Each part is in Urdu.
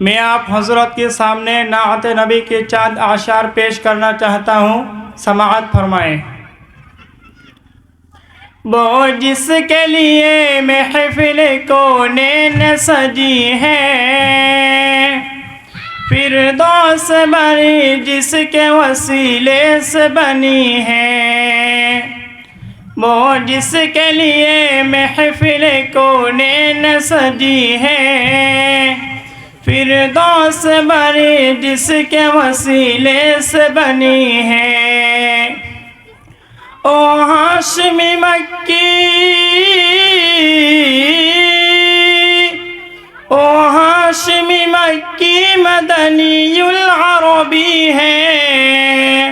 میں آپ حضرت کے سامنے نعت نبی کے چاند آشار پیش کرنا چاہتا ہوں۔ سماعت فرمائیں۔ وہ جس کے لیے محفل کو نین سجی ہے۔ پھر دوس بنی جس کے وسیلے سے بنی ہے۔ وہ جس کے لیے محفل کو نین سجی ہے۔ پھر دوس بنی جس کے وسیلے سے بنی ہے۔ او ہاشمی مکی۔ او ہاشمی مکی مدنی العربی ہے۔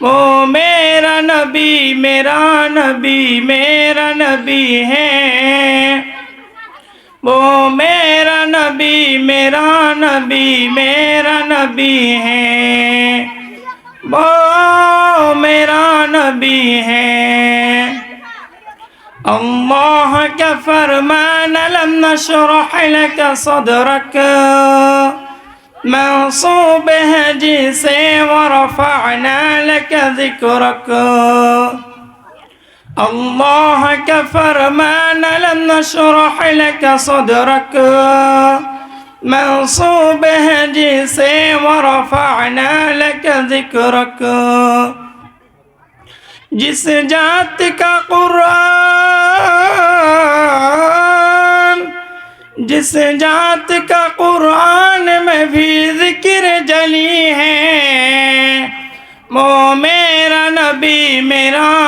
وہ میرا نبی میرا نبی میرا نبی ہے۔ نبی میرا نبی میرا نبی ہے وہ میرا نبی ہے اللہ کا فرمان لم نشرح لك صدرك منصوب هجيسي ورفعنا لك ذكرك اللہ کا فرمان لم نشرح لك صدرك. منصوب جسے ورفعنا لك ذکرک جس جات کا قرآن. جس جات کا قرآن میں بھی ذکر جلی ہے وہ میرا نبی میرا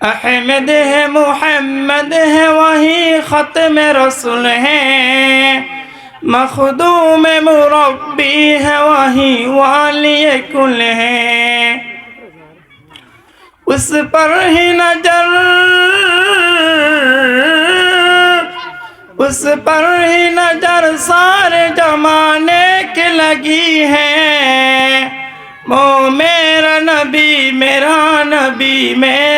احمد ہے، محمد ہے، وہی ختم رسول ہے۔ مخدوم مربی ہے، وہی والی کل ہے۔ اس پر ہی نظر، اس پر ہی نظر سارے زمانے کی لگی ہے۔ وہ میرا نبی میرا نبی، میرا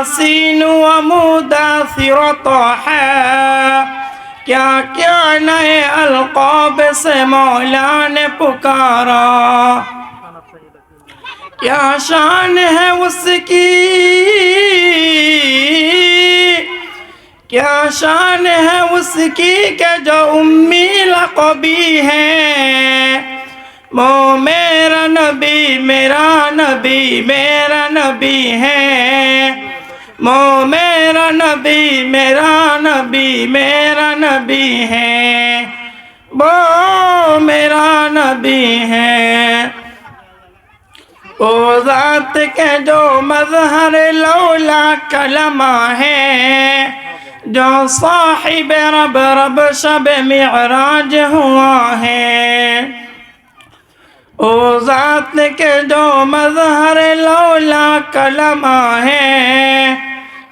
یاسین و مداثر طه کیا کیا نئے القاب سے مولا نے پکارا؟ کیا شان ہے اس کی؟ کیا شان ہے اس کی کہ جو امی لقبی ہے؟ وہ میرا نبی میرا نبی میرا نبی ہے۔ وہ میرا نبی میرا نبی میرا نبی ہے۔ وہ میرا نبی ہے۔ او ذات کے جو مظہر لولا کلمہ ہے، جو صاحب رب رب شب معراج ہوا ہے۔ او ذات کے جو مظہر لولا کلمہ ہے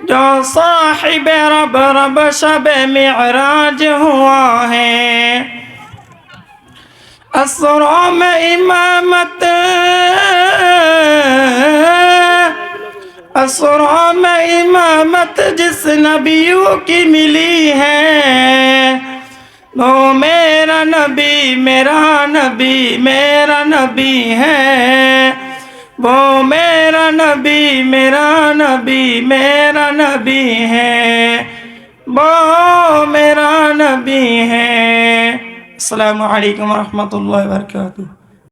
جو صاحب رب رب شب معراج ہوا ہے اسروں میں امامت اسروں میں امامت جس نبیوں کی ملی ہے وہ میرا نبی میرا نبی میرا نبی ہے وہ میرا نبی میرا نبی میرا نبی ہے۔ وہ میرا نبی ہے۔ السلام علیکم ورحمۃ اللہ وبرکاتہ۔